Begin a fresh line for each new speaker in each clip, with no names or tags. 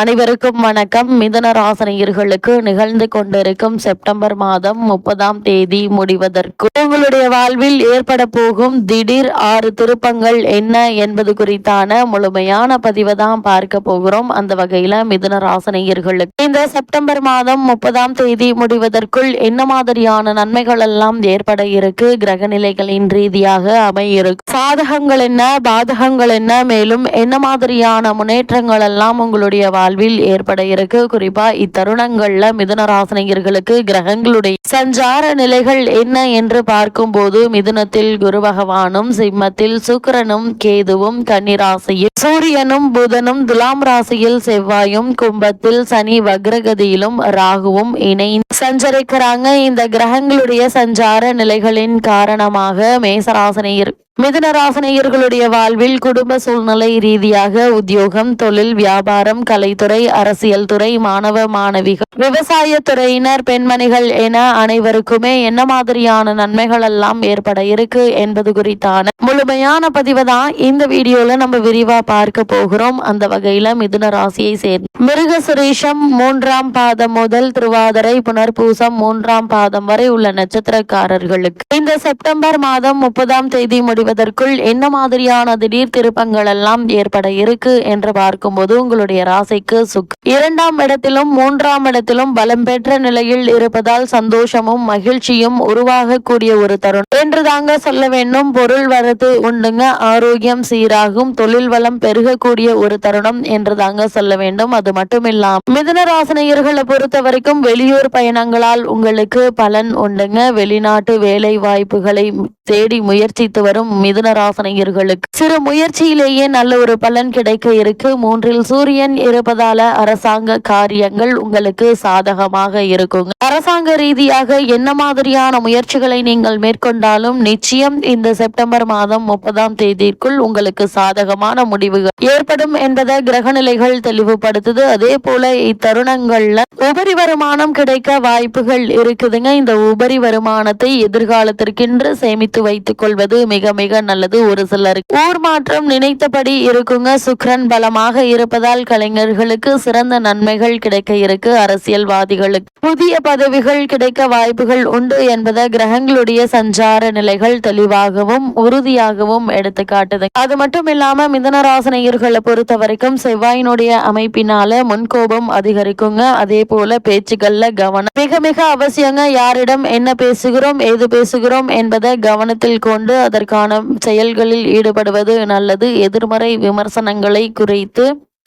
அனைவருக்கும் வணக்கம். மிதன ராசனியர்களுக்கு நிகழ்ந்து கொண்டிருக்கும் செப்டம்பர் மாதம் முப்பதாம் தேதி முடிவதற்கு உங்களுடைய வாழ்வில் ஏற்பட போகும் திடீர் ஆறு திருப்பங்கள் என்ன என்பது குறித்தான முழுமையான பதிவை தான் பார்க்க போகிறோம். அந்த வகையில மிதன ராசனியர்களுக்கு இந்த செப்டம்பர் மாதம் முப்பதாம் தேதி முடிவதற்குள் என்ன மாதிரியான நன்மைகள் எல்லாம் ஏற்பட இருக்கு? கிரக நிலைகளின் ரீதியாக அமையிருக்கு. சாதகங்கள் என்ன? பாதகங்கள் என்ன? மேலும் என்ன மாதிரியான முன்னேற்றங்கள் எல்லாம் உங்களுடைய வாழ்வில் ஏற்பட இருக்கு குறிப்பா இத்தருணங்கள்ல மிதுன ராசனையர்களுக்கு கிரகங்களுடைய சஞ்சார நிலைகள் என்ன என்று பார்க்கும்போது மிதுனத்தில் குரு பகவானும் சிம்மத்தில் சுக்கிரனும் கேதுவும் கன்னிராசியில் சூரியனும் புதனும் துலாம் ராசியில் செவ்வாயும் கும்பத்தில் சனி வக்ரகதியிலும் ராகுவும் இணைந்து சஞ்சரிக்கிறாங்க. இந்த கிரகங்களுடைய சஞ்சார நிலைகளின் காரணமாக மேசராசனையர் மிதுனராசனையர்களுடைய வாழ்வில் குடும்ப சூழ்நிலை ரீதியாக உத்தியோகம் தொழில் வியாபாரம் கலைத்துறை அரசியல் துறை மாணவ மாணவிகள் விவசாய துறையினர் பெண்மணிகள் என அனைவருக்குமே என்ன மாதிரியான நன்மைகள் எல்லாம் ஏற்பட இருக்கு என்பது குறித்தான முழுமையான பதிவு தான் இந்த வீடியோல நம்ம விரிவா பார்க்க போகிறோம். அந்த வகையில மிதுன ராசியை சேர்ந்த மிருக சுரேஷம் மூன்றாம் பாதம் முதல் திருவாதிரை புனர்பூசம் மூன்றாம் பாதம் வரை உள்ள நட்சத்திரக்காரர்களுக்கு இந்த செப்டம்பர் மாதம் முப்பதாம் தேதி முடி முடிவதற்குள் என்ன மாதிரியான திடீர் திருப்பங்கள் எல்லாம் ஏற்பட இருக்கு என்று பார்க்கும்போது உங்களுடைய ராசிக்கு சுக் இரண்டாம் இடத்திலும் மூன்றாம் இடத்திலும் பலம் பெற்ற நிலையில் இருப்பதால் சந்தோஷமும் மகிழ்ச்சியும் உருவாகக்கூடிய ஒரு தருணம். என்று தாங்க சொல்ல வேண்டும். பொருள் வரத்து உண்டுங்க. ஆரோக்கியம் சீராகும். தொழில் வளம் பெருகக்கூடிய ஒரு தருணம் என்று தாங்க சொல்ல வேண்டும். அது மட்டும் இல்லாம மிதுன ராசனையர்களை பொறுத்த வரைக்கும் வெளியூர் பயணங்களால் உங்களுக்கு பலன் உண்டுங்க. வெளிநாட்டு வேலை வாய்ப்புகளை தேடி முயற்சித்து வரும் மிதுன ராசனையர்களுக்கு. சிறு முயற்சியிலேயே நல்ல ஒரு பலன் கிடைக்க இருக்கு. மூன்றில் சூரியன் இருப்பதால அரசாங்க காரியங்கள் உங்களுக்கு சாதகமாக இருக்குங்க. அரசாங்க ரீதியாக என்ன மாதிரியான முயற்சிகளை நீங்கள் மேற்கொண்டாலும் நிச்சயம் இந்த செப்டம்பர் மாதம் முப்பதாம் தேதிக்குள் உங்களுக்கு சாதகமான முடிவுகள் ஏற்படும் என்பதை கிரகநிலைகள் தெளிவுபடுத்துது. அதே போல இத்தருணங்கள்ல உபரி வருமானம் கிடைக்க வாய்ப்புகள் இருக்குதுங்க. இந்த உபரி வருமானத்தை எதிர்காலத்திற்கென்று சேமித்து வைத்துக் கொள்வது மிக மிக நல்லது. ஒரு சிலருக்கு ஊர் மாற்றம் நினைத்தபடி இருக்குங்க. சுக்ரன் பலமாக இருப்பதால் கலைஞர்களுக்கு சிறந்த நன்மைகள் கிடைக்க இருக்கு. அரசியல்வாதிகளுக்கு புதிய பதவிகள் கிடைக்க வாய்ப்புகள் உண்டு என்பதை கிரகங்களுடைய சஞ்சார நிலைகள் தெளிவாகவும் உறுதியாகவும் எடுத்து காட்டுது அது மட்டும் இல்லாம மிதனராசனையர்களை பொறுத்த வரைக்கும் செவ்வாயினுடைய அமைப்பினால முன்கோபம் அதிகரிக்குங்க. அதே போல பேச்சுக்கள்ல கவனம். மிக மிக அவசியங்க யாரிடம் என்ன பேசுகிறோம் ஏது பேசுகிறோம் என்பதை கவனத்தில் கொண்டு அதற்கான செயல்களில் ஈடுபடுவது நல்லது. எதிர்மறை விமர்சனங்களை குறைத்து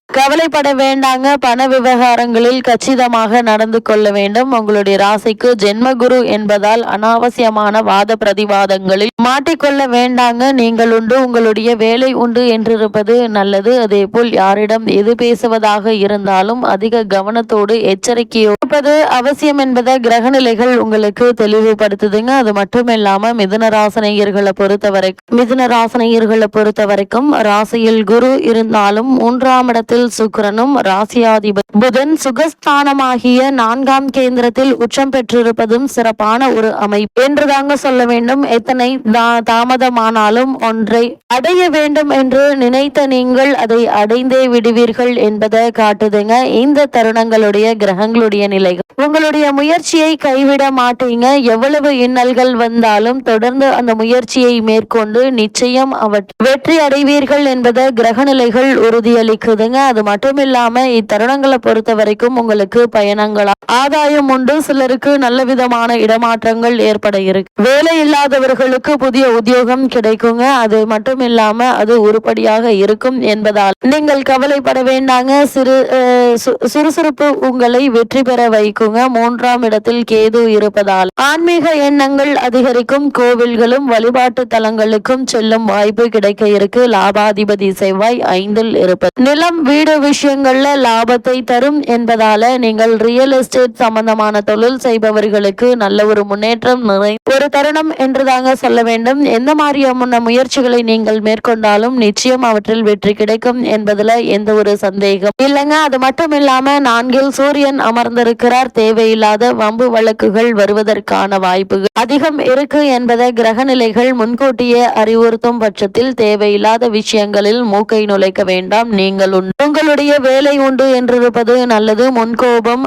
கவலைப்பட வேண்டாங்க. பண விவகாரங்களில் கச்சிதமாக நடந்து கொள்ள வேண்டும். உங்களுடைய ராசிக்கு ஜென்மகுரு என்பதால் அனாவசியமான வாத பிரதிவாதங்களில் மாட்டிக்கொள்ள வேண்டாங்க. நீங்கள் உண்டு. உங்களுடைய வேலை உண்டு என்றிருப்பது நல்லது. அதே போல் யாரிடம் எது பேசுவதாக இருந்தாலும் அதிக கவனத்தோடு எச்சரிக்கையோடு இருப்பது அவசியம் என்பதை கிரகநிலைகள் உங்களுக்கு தெளிவுபடுத்துதுங்க. அது மட்டும் இல்லாம மிதுன ராசனையர்களை பொறுத்த வரைக்கும் மிதுன ராசனையர்களை பொறுத்த வரைக்கும் ராசியில் குரு இருந்தாலும் மூன்றாம் இடத்தில் இடத்தில் சுக்கிரனும் ராசியாதிபதி புதன் சுகஸ்தானமாகிய நான்காம் கேந்திரத்தில் உச்சம் பெற்றிருப்பதும் சிறப்பான ஒரு அமைப்பு என்று தாங்க சொல்ல வேண்டும். எத்தனை தாமதமானாலும் ஒன்றை அடைய வேண்டும் என்று நினைத்த நீங்கள் அதை அடைந்தே விடுவீர்கள் என்பதை காட்டுதுங்க. இந்த தருணங்களுடைய கிரகங்களுடைய நிலைகள். உங்களுடைய முயற்சியை கைவிட மாட்டீங்க. எவ்வளவு இன்னல்கள் வந்தாலும் தொடர்ந்து அந்த முயற்சியை மேற்கொண்டு நிச்சயம் அவற்றை வெற்றி அடைவீர்கள் என்பதை கிரக நிலைகள் உறுதியளிக்குதுங்க. அது மட்டும் இல்லாம இத்தருணங்களை பொறுத்த வரைக்கும் உங்களுக்கு பயணங்களா ஆதாயம் உண்டு. சிலருக்கு நல்ல விதமான இடமாற்றங்கள் ஏற்பட இருக்கு. வேலை இல்லாதவர்களுக்கு புதிய உத்தியோகம் கிடைக்குங்க. அது மட்டும் இல்லாம அது உருப்படியாக இருக்கும் என்பதால். நீங்கள் கவலைப்பட வேண்டாங்க. சிறு சுறுசுறுப்பு உங்களை வெற்றி பெற வைக்குங்க. மூன்றாம் இடத்தில் கேது இருப்பதால். ஆன்மீக எண்ணங்கள் அதிகரிக்கும். கோவில்களும் வழிபாட்டு தலங்களுக்கும் செல்லும் வாய்ப்பு கிடைக்க இருக்கு. லாபாதிபதி செவ்வாய் ஐந்தில் இருப்பது நிலம் வீடு விஷயங்கள்ல லாபத்தை தரும் என்பதால நீங்கள் ரியல் எஸ்டேட் சம்பந்தமான தொழில் செய்பவர்களுக்கு நல்ல ஒரு முன்னேற்றம் நிறை ஒரு தருணம் என்று தாங்க சொல்ல வேண்டும். எந்த மாதிரியான முயற்சிகளை நீங்கள் மேற்கொண்டாலும் நிச்சயம் அவற்றில் வெற்றி கிடைக்கும் என்பதுல எந்த ஒரு சந்தேகம் இல்லைங்க. அது மட்டும் இல்லாம நான்கில் சூரியன் அமர்ந்திருக்கிறார். தேவையில்லாத வம்பு வழக்குகள் வருவதற்கான வாய்ப்புகள் அதிகம் இருக்கு என்பதை கிரக நிலைகள் முன்கூட்டியே அறிவுறுத்தும் பட்சத்தில் தேவையில்லாத விஷயங்களில் மூக்கை நுழைக்க வேண்டாம். நீங்கள் உண்டு உங்களுடைய வேலை உண்டு என்றிருப்பது நல்லது. முன்கோபம்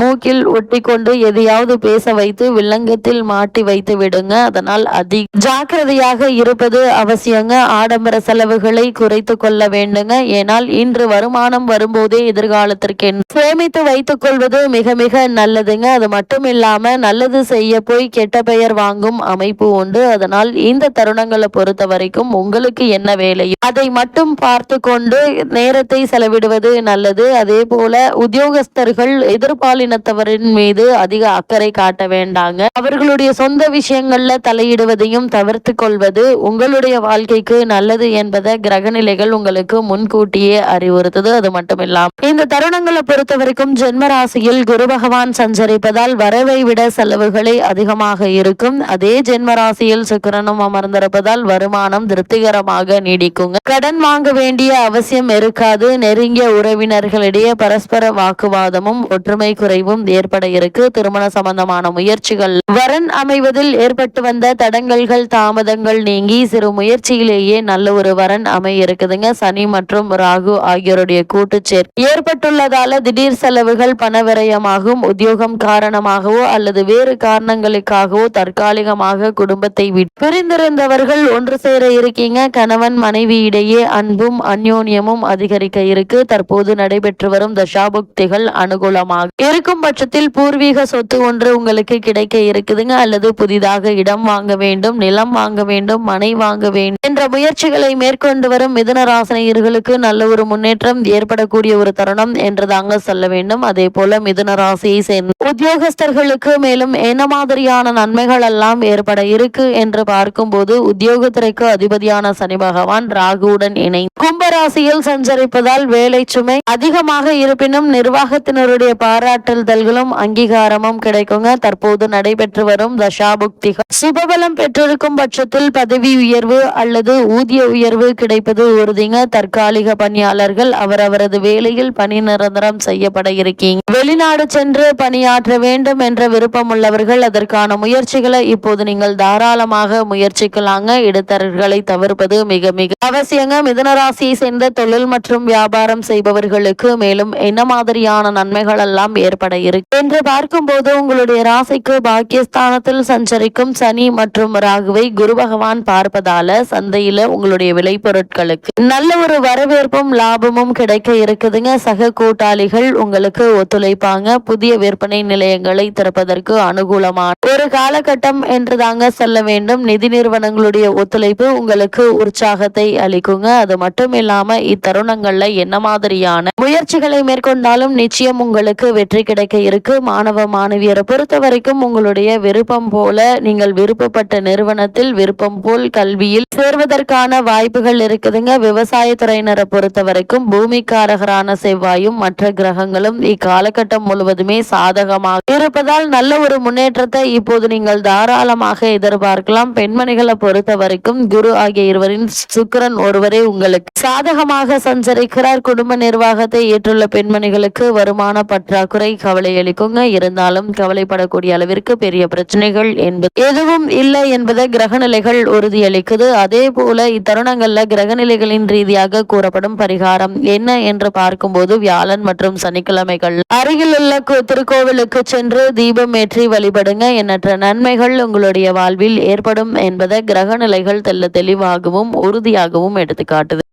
மூக்கில் ஒட்டிக்கொண்டு எதையாவது பேச வைத்து வில்லங்கத்தில் மாட்டி வைத்து விடுங்க. அதனால் அதி ஜாக்கிரதையாக இருப்பது அவசியங்க. ஆடம்பர செலவுகளை குறைத்து கொள்ள வேண்டுங்க. ஏனால் இன்று வருமானம் வரும்போதே எதிர்காலத்திற்கு சேமித்து வைத்துக் கொள்வது மிக மிக நல்லதுங்க. அது மட்டும் இல்லாம நல்லது செய்ய போய் கெட்ட பெயர் வாங்கும் அமைப்பு உண்டு. அதனால் இந்த தருணங்களை பொறுத்த வரைக்கும் உங்களுக்கு என்ன வேலையோ அதை மட்டும் பார்த்து கொண்டு நேரத்தை செலவிடுவது நல்லது. அதே போல உத்தியோகஸ்தர்கள் எதிர்பாலினத்தவரின் மீது அதிக அக்கறை காட்ட வேண்டாங்க. அவர்களுடைய சொந்த விஷயங்கள்ல தலையிடுவதையும் தவிர்த்து கொள்வது உங்களுடைய வாழ்க்கைக்கு நல்லது என்பதை கிரகநிலைகள் உங்களுக்கு முன்கூட்டியே அறிவுறுத்துது. அது மட்டும் இல்லாம இந்த தருணங்களை பொறுத்த வரைக்கும் ஜென்ம ராசியில் குரு பகவான் சஞ்சரிப்பதால் வரவை விட செலவுகளை அதிகமாக இருக்கும். அதே ஜென்ம ராசியில் சுக்கரனும் அமர்ந்திருப்பதால் வருமானம் திருப்திகரமாக நீடிக்குங்க. கடன் வாங்க வேண்டிய அவசியம் இருக்காது. நெருங்கிய உறவினர்களிடையே பரஸ்பர வாக்குவாதமும் ஒற்றுமை குறைவும் ஏற்பட இருக்கு. திருமண சம்பந்தமான முயற்சிகள். வரன் அமைவதில் ஏற்பட்டு வந்த தடங்கல்கள் தாமதங்கள் நீங்கி சிறு முயற்சியிலேயே நல்ல ஒரு வரன் அமைய இருக்குதுங்க சனி மற்றும் ராகு ஆகியோருடைய கூட்டுச்சேர் ஏற்பட்டுள்ளதால திடீர் செலவுகள் பணவிரயமாகும். உத்தியோகம் காரணமாகவோ அல்லது வேறு காரணங்களுக்காகவோ தற்காலிகமாக குடும்பத்தை விட்டு பிரிந்திருந்தவர்கள் ஒன்று சேர இருக்கீங்க. கணவன் மனைவி இடையே அன்பும் அந்யோன்யமும் அதிகரிக்க இருக்கு. தற்போது நடைபெற்று வரும் தசாபுக்திகள் அனுகூலமாக இருக்கும் பட்சத்தில் பூர்வீக சொத்து ஒன்று உங்களுக்கு கிடைக்க இருக்குதுங்க அல்லது புதிதாக இடம் வாங்க வேண்டும் நிலம் வாங்க வேண்டும் மனை வாங்க வேண்டும் என்ற முயற்சிகளை மேற்கொண்டு வரும் மிதுன ராசினியர்களுக்கு நல்ல ஒரு முன்னேற்றம் ஏற்படக்கூடிய ஒரு தருணம் என்று தாங்க சொல்ல வேண்டும். அதே போல மிதுன ராசியை சேர்ந்த உத்தியோகஸ்தர்களுக்கு மேலும் என்ன மாதிரியான நன்மைகள் எல்லாம் ஏற்பட இருக்கு என்று பார்க்கும்போது உத்தியோகத்துறைக்கு அதிபதியான சனி பகவான் ராகுவுடன் இணை கும்பராசியில் சஞ்சரிப்பதால் வேலை சுமை அதிகமாக இருப்பினும் நிர்வாகத்தினருடைய பாராட்டுதல்களும் அங்கீகாரமும் கிடைக்குங்க. தற்போது நடைபெற்று வரும் தசாபுக்திகள். சுபபலம் பெற்றிருக்கும் பட்சத்தில் பதவி உயர்வு அல்லது ஊதிய உயர்வு கிடைப்பது உறுதிங்க. தற்காலிக பணியாளர்கள் அவரவரது வேலையில் பணி நிரந்தரம் செய்யப்பட இருக்கீங்க. வெளிநாடு சென்று பணியாற்ற வேண்டும் என்ற விருப்பம் உள்ளவர்கள் அதற்கான முயற்சிகளை இப்போது நீங்கள் தாராளமாக முயற்சிக்கலாங்க. இடத்தரர்களை தவிர்ப்பது மிக மிக அவசியங்க. மிதனராசியை சேர்ந்த தொழில் மற்றும் வியாபாரம் செய்பவர்களுக்கு மேலும் என்ன மாதிரியான நன்மைகள் எல்லாம் ஏற்பட இருக்கு என்று பார்க்கும்போது உங்களுடைய ராசிக்கு பாக்கியஸ்தானத்தில் சஞ்சரிக்கும் சனி மற்றும் ராகுவை குரு பகவான் பார்ப்பதால சந்தையில உங்களுடைய விளைபொருட்களுக்கு நல்ல ஒரு வரவேற்பும் லாபமும் கிடைக்க இருக்குதுங்க. சக கூட்டாளிகள் உங்களுக்கு ஒத்துழைப்பாங்க. புதிய விற்பனை நிலையங்களை திறப்பதற்கு அனுகூலமான ஒரு காலகட்டம் என்று தாங்க சொல்ல வேண்டும். நிதி நிறுவனங்களுடைய ஒத்துழைப்பு உங்களுக்கு உற்சாகத்தை அளிக்குங்க. அது மட்டும் இல்லாம இத்தருணங்கள்ல என்ன மாதிரியான முயற்சிகளை மேற்கொண்டாலும் நிச்சயம் உங்களுக்கு வெற்றி கிடைக்க இருக்கு. மாணவ மாணவியரை பொறுத்த வரைக்கும் உங்களுடைய விருப்பம் போல நீங்கள் விருப்பப்பட்ட நிறுவனத்தில் விருப்பம் போல் கல்வியில் சேர்வதற்கான வாய்ப்புகள் இருக்குதுங்க. விவசாயத்துறையினரை பொறுத்த வரைக்கும் பூமிக்காரகரான செவ்வாயும் மற்ற கிரகங்களும் இக்காலகட்டம் முழுவதுமே சாதகமாக இருப்பதால் நல்ல ஒரு முன்னேற்றத்தை இப்போது நீங்கள் தாராளமாக எதிர்பார்க்கலாம். பெண்மணிகளை பொறுத்த வரைக்கும் குரு ஆகிய இருவரின் சுக்கரன் ஒருவரே உங்களுக்கு சாதகமாக சஞ்சரிக்கிறார். குடும்ப நிர்வாகத்தை ஏற்றுள்ள பெண்மணிகளுக்கு வருமான பற்றாக்குறை கவலை அளிக்குங்க. இருந்தாலும் கவலைப்படக்கூடிய அளவிற்கு பெரிய பிரச்சனைகள் என்பது எதுவும் இல்லை என்பதை கிரகநிலைகள் உறுதியளிக்குது. அதே போல இத்தருணங்கள்ல கிரகநிலைகளின் ரீதியாக கூறப்படும் பரிகாரம் என்ன என்று பார்க்கும்போது வியாழன் மற்றும் சனிக்கிழமைகள். அருகில் உள்ள திருக்கோவிலுக்கு சென்று தீபம் ஏற்றி வழிபடுங்க. எண்ணற்ற நன்மைகள் உங்களுடைய வாழ்வில் ஏற்படும் என்பதை கிரகநிலைகள் தெல்ல தெளிவாகவும் உறுதியாகவும் எடுத்துக்காட்டுது.